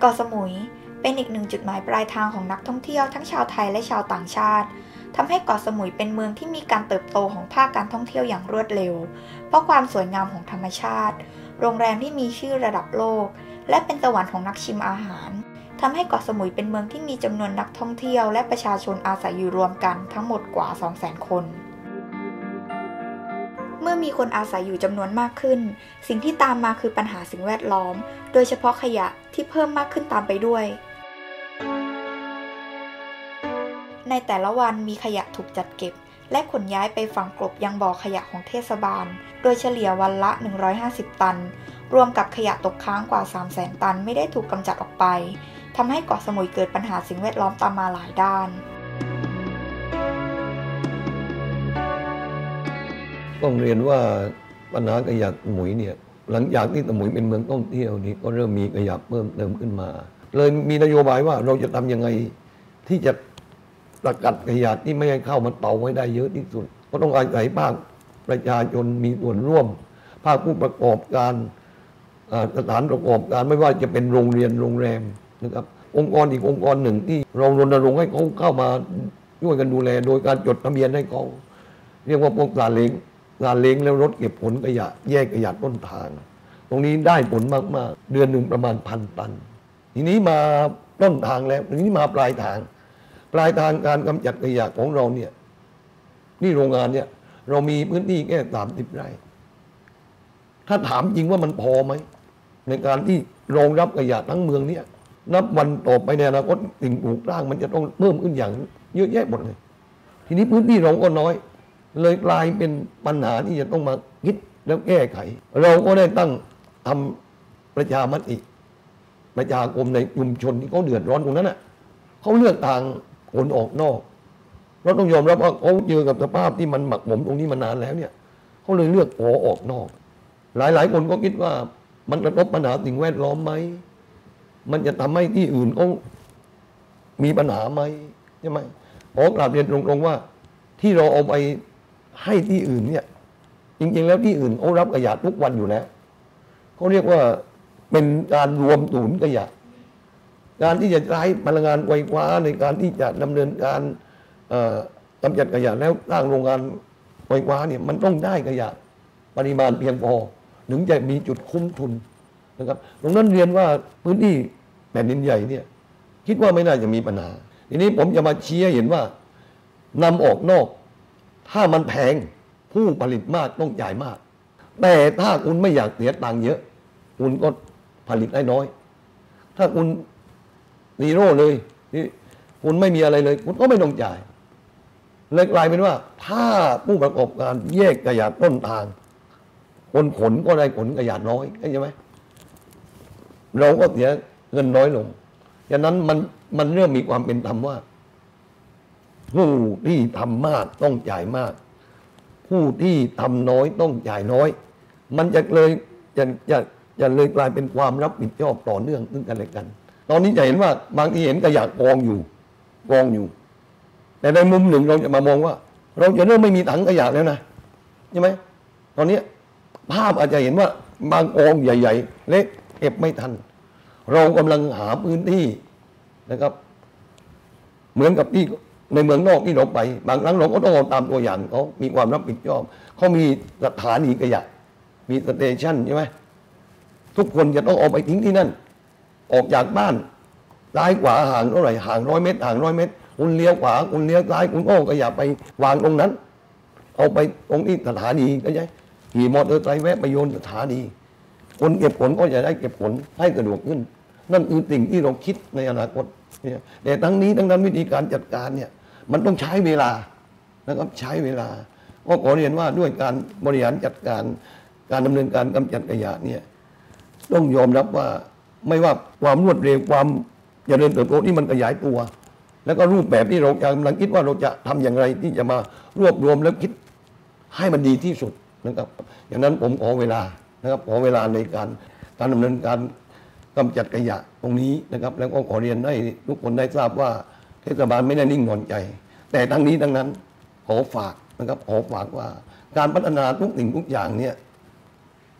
เกาะสมุยเป็นอีกหนึ่งจุดหมายปลายทางของนักท่องเที่ยวทั้งชาวไทยและชาวต่างชาติทำให้เกาะสมุยเป็นเมืองที่มีการเติบโตของภาคการท่องเที่ยวอย่างรวดเร็ว เพราะความสวยงามของธรรมชาติ โรงแรมที่มีชื่อระดับโลก และเป็นสวรรค์ของนักชิมอาหารทำให้เกาะสมุยเป็นเมืองที่มีจำนวนนักท่องเที่ยวและประชาชนอาศัยอยู่รวมกันทั้งหมดกว่า 200,000 คน มีคนอาศัยอยู่จำนวนมากขึ้น สิ่งที่ตามมาคือปัญหาสิ่งแวดล้อม โดยเฉพาะขยะที่เพิ่มมากขึ้นตามไปด้วย ในแต่ละวันมีขยะถูกจัดเก็บ และขนย้ายไปฝังกลบยังบ่อขยะของเทศบาล โดยเฉลี่ยวันละ 150 ตัน รวมกับขยะตกค้างกว่า 300,000 ตันไม่ได้ถูกกำจัดออกไปทำให้เกาะสมุยเกิดปัญหาสิ่งแวดล้อมตามมาหลายด้าน ต้องเรียนว่าปัญหาขยะสมุยเนี่ยหลังจากที่สมุยเป็นเมืองท่องเที่ยวนี่ก็เริ่มมีขยะเพิ่มเติมขึ้นมา เลยมีนโยบายว่าเราจะทำยังไงที่จะสกัดขยะที่ไม่ให้เข้ามาเตาไว้ได้เยอะที่สุด ก็ต้องอาศัยภาคประชาชนมีส่วนร่วม ภาคผู้ประกอบการสถานประกอบการไม่ว่าจะเป็นโรงเรียนโรงแรมนะครับ องค์กรอีกองค์กรหนึ่งที่เรารณรงค์ให้เขาเข้ามาช่วยกันดูแล โดยการจดทะเบียนให้เขาเรียกว่าพวกซาเล้ง ซาเล้งแล้วรถเก็บผลขยะ แยกขยะต้นทาง ตรงนี้ได้ผลมากๆ เดือนหนึ่งประมาณพันตัน ทีนี้มาต้นทางแล้วทีนี้มาปลายทาง ปลายทางการกำจัดขยะของเราเนี่ยนี่โรงงานเนี่ย เรามีพื้นที่แค่สามสิบไร่ ถ้าถามจริงว่ามันพอไหม ในการที่รองรับขยะทั้งเมืองเนี่ย นับวันต่อไปในอนาคตสิ่งปลูกสร้างมันจะต้องเพิ่มขึ้นอย่างเยอะแยะหมดเลย ทีนี้พื้นที่เราก็น้อย เลยกลายเป็นปัญหาที่จะต้องมาคิดแล้วแก้ไข เราก็ได้ตั้งทำประชามติประชาคมในชุมชนที่เขาเดือดร้อนตรงนั้นน่ะเขาเลือกทางขนออกนอกเราต้องยอมรับว่าเขาเจอกับสภาพที่มันหมักหมมตรงนี้มานานแล้วเนี่ยเขาเลยเลือกขอออกนอก หลายๆ คนก็คิดว่ามันกระทบปัญหาสิ่งแวดล้อมไหมมันจะทำให้ที่อื่นเขามีปัญหาไหมใช่ไหมขอกราบเรียนตรงๆว่า ที่เราเอาไป ให้ที่อื่นเนี่ย จริง ๆ แล้วที่อื่นเขารับขยะทุกวันอยู่แล้วเขาเรียกว่าเป็นการรวมศูนย์ขยะ การที่จะใช้พลังงานไฟฟ้าในการที่จะดำเนินการกำจัดขยะแล้วสร้างโรงงานไฟฟ้าเนี่ยมันต้องได้ขยะปริมาณเพียงพอถึงจะมีจุดคุ้มทุนนะครับตรงนั้นเรียนว่าพื้นที่แผ่นดินใหญ่เนี่ย คิดว่าไม่น่าจะมีปัญหา ทีนี้ผมจะมาชี้ให้เห็นว่านำออกนอก ถ้ามันแพงผู้ผลิตมากต้องจ่ายมาก แต่ถ้าคุณไม่อยากเสียตังค์เยอะ คุณก็ผลิตได้น้อย ถ้าคุณนีโร่เลยนี่คุณไม่มีอะไรเลย คุณก็ไม่ต้องจ่ายเลยกลายเป็นว่า ถ้าผู้ประกอบการแยกขยะต้นทาง คนขนก็ได้ขนขยะน้อยใช่ไหมเราก็เสียเงินน้อยลงฉะนั้นมันมันเริ่มมีความเป็นธรรมว่า ผู้ที่ทำมากต้องจ่ายมาก ผู้ที่ทำน้อยต้องจ่ายน้อย มันจะเลยจะจะจะเลยกลายเป็นความรับผิดชอบต่อเนื่องซึ่งกันและกัน ตอนนี้จะเห็นว่าบางทีเห็นกระยากองอยู่กองอยู่ แต่ในมุมหนึ่งเราจะมามองว่า เราจะเริ่มไม่มีถังขยะแล้วนะใช่ไหมตอนนี้ภาพอาจจะเห็นว่าบางกองใหญ่ ๆ เล็กเก็บไม่ทัน เรากำลังหาพื้นที่นะครับ เหมือนกับที่ ในเมืองนอกที่เราไป บางครั้งเราก็ต้องเอาตามตัวอย่างเขามีความรับผิดชอบเขามีสถานีขยะ มีสเตชันใช่ไหมทุกคนจะต้องออกไปทิ้งที่นั่น ออกจากบ้านซ้ายขวาห่างเท่าไหร่ห่างร้อยเมตรห่างร้อยเมตรคุณเลี้ยวขวาคุณเลี้ยวซ้ายคุณก็ขยะไปวางตรงนั้น เอาไปตรงนี้สถานีก็ใช่ขี่มอเตอร์ไซค์แวะไปโยนสถานีคนเก็บผลก็จะได้เก็บผลให้สะดวกขึ้น นั่นคือสิ่งที่เราคิดในอนาคต เนี่ยแต่ทั้งนี้ทั้งนั้นวิธีการจัดการเนี่ยมันต้องใช้เวลานะครับใช้เวลาก็ขอเรียนว่าด้วยการบริหารจัดการการดำเนินการกำจัดขยะเนี่ยต้องยอมรับว่าไม่ว่าความรวดเร็วความเจริญเติบโตที่มันขยายตัว แล้วก็รูปแบบที่เรากำลังคิดว่าเราจะทำอย่างไรที่จะมารวบรวมแล้วคิดให้มันดีที่สุดนะครับอย่างนั้นผมขอเวลานะครับขอเวลาในการการดำเนินการ กำจัดขยะตรงนี้นะครับ แล้วก็ขอเรียนให้ทุกคนได้ทราบว่าเทศบาลไม่ได้นิ่งนอนใจ แต่ทั้งนี้ทั้งนั้นขอฝากนะครับขอฝากว่าการพัฒนาทุกสิ่งทุกอย่างเนี่ย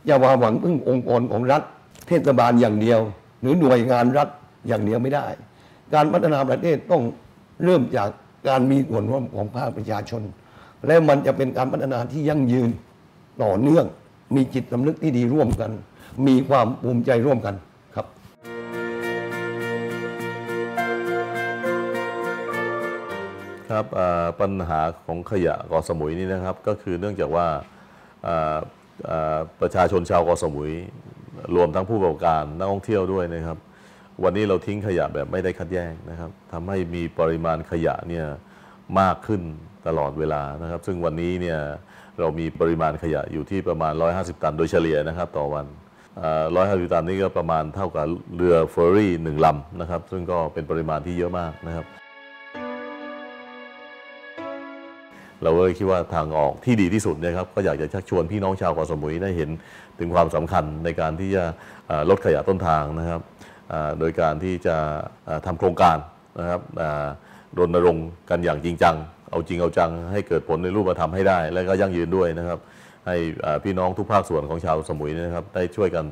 อย่าว่าหวังพึ่งองค์กรของรัฐ เทศบาลอย่างเดียว หรือหน่วยงานรัฐอย่างเดียวไม่ได้ การพัฒนาประเทศต้องเริ่มจากการมีส่วนร่วมของภาคประชาชน และมันจะเป็นการพัฒนาที่ยั่งยืนต่อเนื่อง มีจิตสำนึกที่ดีร่วมกัน มีความภูมิใจร่วมกัน ครับปัญหาของขยะเกาะสมุยนี่นะครับ ก็คือเนื่องจากว่าอ่าอ่าประชาชนชาวเกาะสมุย รวมทั้งผู้ประกอบการนักท่องเที่ยวด้วยนะครับ วันนี้เราทิ้งขยะแบบไม่ได้คัดแยกนะครับทำให้มีปริมาณขยะเนี่ยมากขึ้นตลอดเวลานะครับ ซึ่งวันนี้เนี่ยเรามีปริมาณขยะอยู่ที่ประมาณ 150 ตันโดยเฉลี่ยนะครับต่อวันร้อยห้าสิบตันนี่ก็ประมาณเท่ากับเรือเฟอร์รี่หนึ่งลำนะครับ ซึ่งก็เป็นปริมาณที่เยอะมากนะครับ เราก็เลยคิดว่าทางออกที่ดีที่สุดเนะครับก็อยากจะชักชวนพี่น้องชาวเกาะสมุยได้เห็นถึงความสำคัญในการที่จะลดขยะต้นทางนะครับโดยการที่จะเอ่อทำโครงการนะครับรณรงค์กันอย่างจริงจัง เอาจริงเอาจัง ให้เกิดผลในรูปธรรมให้ได้ และก็ยั่งยืนด้วยนะครับ ให้พี่น้องทุกภาคส่วนของชาวสมุยนะครับได้ช่วยกัน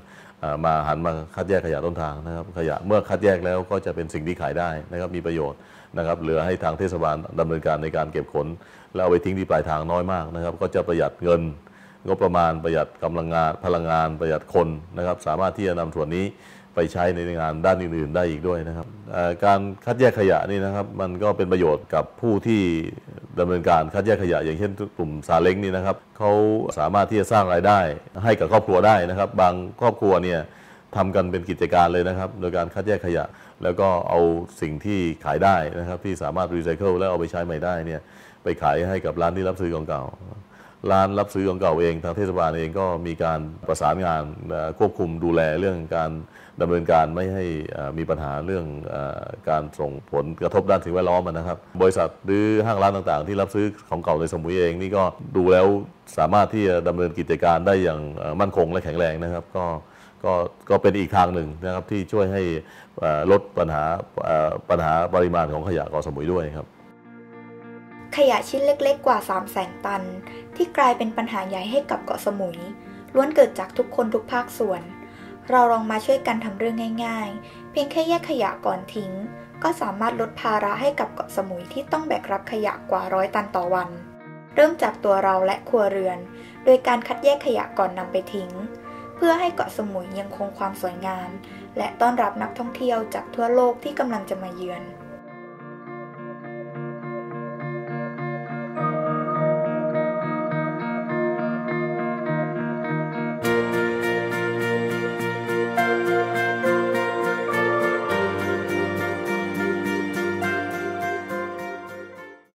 มาหันมาคัดแยกขยะต้นทางนะครับขยะเมื่อคัดแยกแล้วก็จะเป็นสิ่งที่ขายได้นะครับมีประโยชน์นะครับเหลือให้ทางเทศบาลดำเนินการในการเก็บขน แล้วเอาไปทิ้งที่ปลายทางน้อยมากนะครับ ก็จะประหยัดเงินงบประมาณประหยัดกำลังงานพลังงานประหยัดคนนะครับ สามารถที่จะนำส่วนนี้ไปใช้ในงานด้านอื่นๆ ได้อีกด้วยนะครับการคัดแยกขยะนี่นะครับ มันก็เป็นประโยชน์กับผู้ที่ ดำเนินการคัดแยกขยะ อย่างเช่นกลุ่มซาเล้งนี่นะครับเขาสามารถที่จะสร้างรายได้ให้กับครอบครัวได้นะครับ บางครอบครัวเนี่ยทำกันเป็นกิจการเลยนะครับ โดยการคัดแยกขยะ แล้วก็เอาสิ่งที่ขายได้นะครับ ที่สามารถรีไซเคิลแล้วเอาไปใช้ใหม่ได้เนี่ยไปขายให้กับร้านที่รับซื้อของเก่า ร้านรับซื้อของเก่าเอง ทางเทศบาลเองก็มีการประสานงานควบคุมดูแลเรื่องการดำเนินการไม่ให้มีปัญหาเรื่องอการส่งผลกระทบด้านสิ่งแวดล้อมนะครับ บริษัทหรือห้างร้านต่างๆ ที่รับซื้อของเก่าในสมุยเองนี่ก็ดูแล้วสามารถที่จะดำเนินกิจการได้อย่างมั่นคงและแข็งแรงนะครับ ก็ก็ก็เป็นอีกทางหนึ่งนะครับที่ช่วยให้ลดปัญหาปัญหาปริมาณของขยะเกาะสมุยด้วยครับ ขยะชิ้นเล็กๆกว่า 3 0 0แสนตัน ที่กลายเป็นปัญหาใหญ่ให้กับเกาะสมุย ล้วนเกิดจากทุกคนทุกภาคส่วน เราลองมาช่วยกันทำเรื่องง่ายๆ เพียงแค่แยกขยะก่อนทิ้ง ก็สามารถลดภาระให้กับเกาะสมุยที่ต้องแบกรับขยะกว่าร้อยตันต่อวัน เริ่มจากตัวเราและครัวเรือน โดยการคัดแยกขยะก่อนนำไปทิ้ง เพื่อให้เกาะสมุยยังคงความสวยงาม และต้อนรับนักท่องเที่ยวจากทั่วโลกที่กำลังจะมาเยือน